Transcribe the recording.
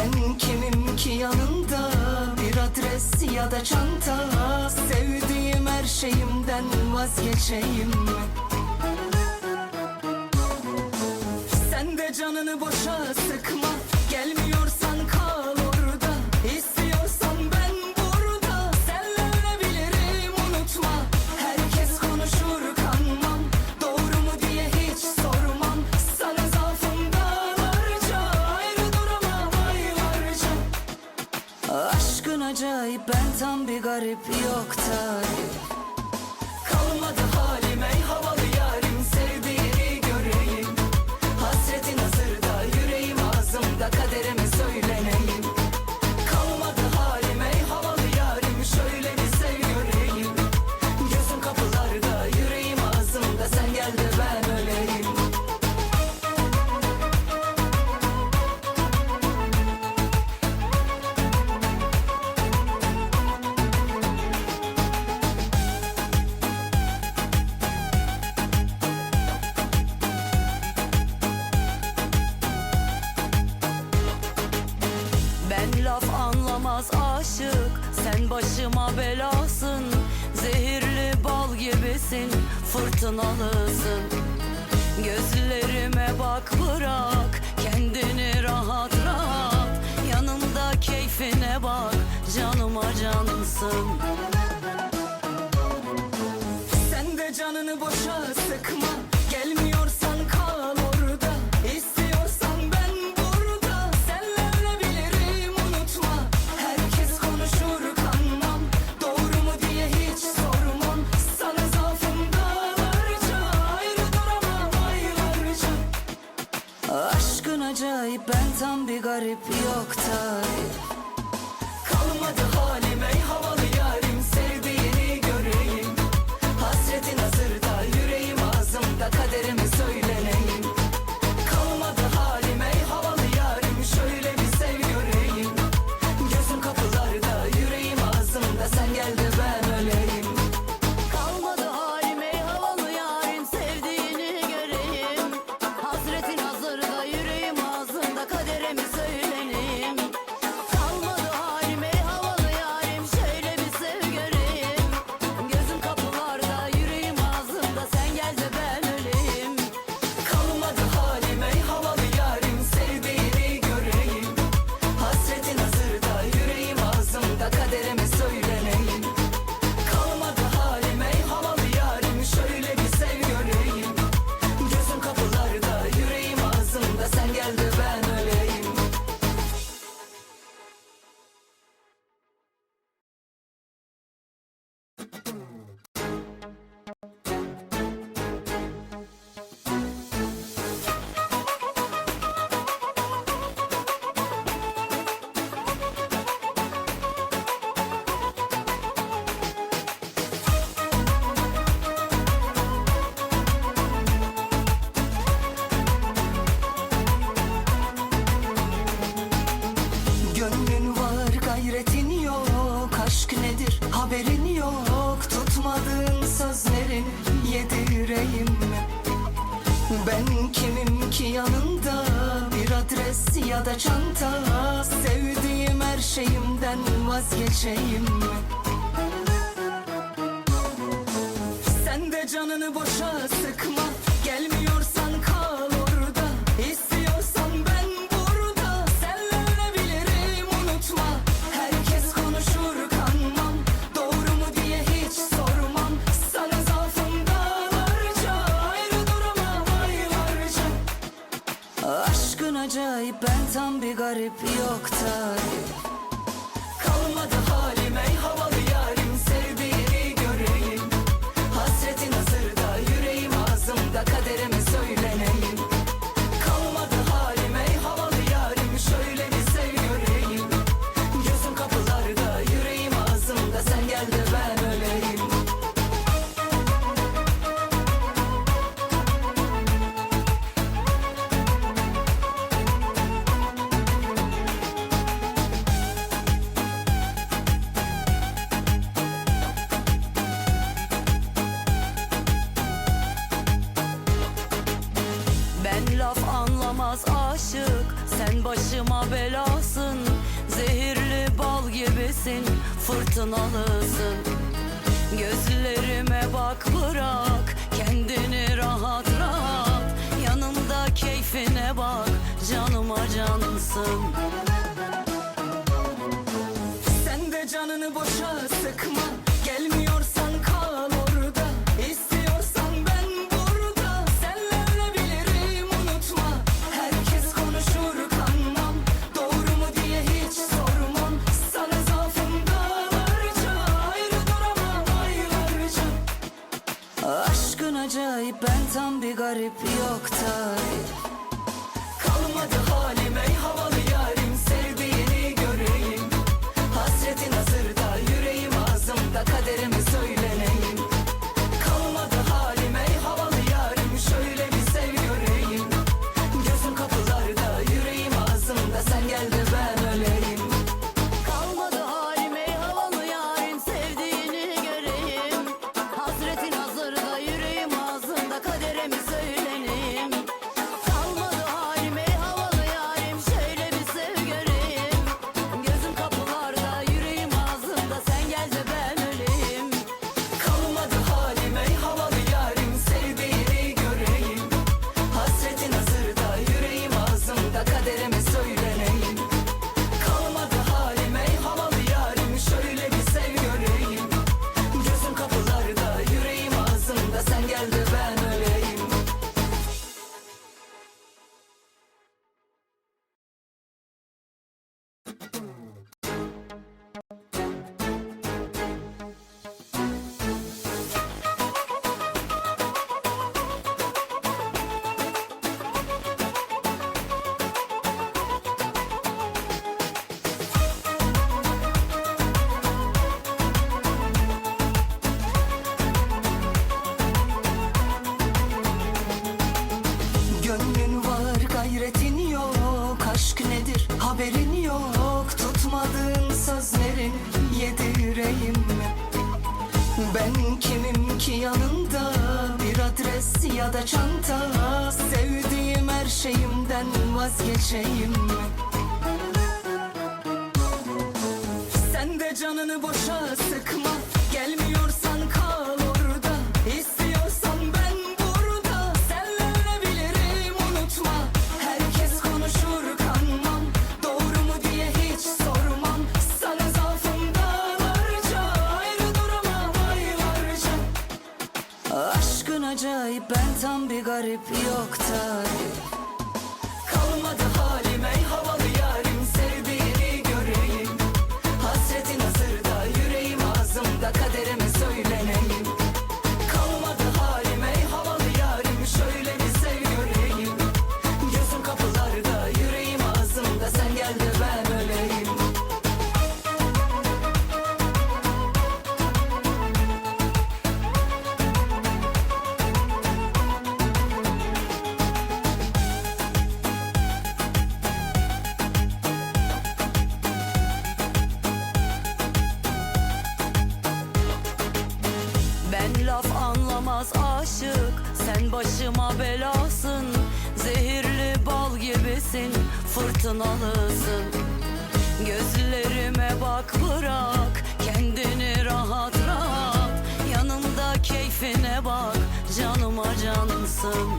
Ben kimim ki yanında? Bir adres ya da çanta. Sevdiğim her şeyimden vazgeçeyim. Sen de canını boşa sıkma. Gelmiyorsan kal. tarif yok tarif Sen laf anlamaz aşık Sen başıma belasın. Zehirli bal gibisin Fırtınalısın. Gözlerime bak bırak Kendini rahat rahat. Yanımda keyfine bak Canıma cansın. Sen de canını boşa sıkma. garip yok da Ben kimim ki yanında? Bir adres ya da çanta? Sevdiğim her şeyimden vazgeçeyim Sen de canını boşa sıkma. Gelmiyor acayip ben tam bir garip yok tarif Kalmadı halime havalıyım Başıma belasın. Zehirli bal gibisin Fırtınalısın. Haberin yok. Tutmadığın sözlerin yedi yüreğim. Ben kimim ki yanında? Bir adres ya da çanta. Sevdiğim her şeyimden vazgeçeyim. Sen de canını boşa sıkma. ben tam bir garip yok tarif Kalmadı halim ey belasın. Zehirli bal gibisin fırtınalısın. Gözlerime bak bırak. Kendini rahat rahat. Yanımda keyfine bak. Canıma cansın.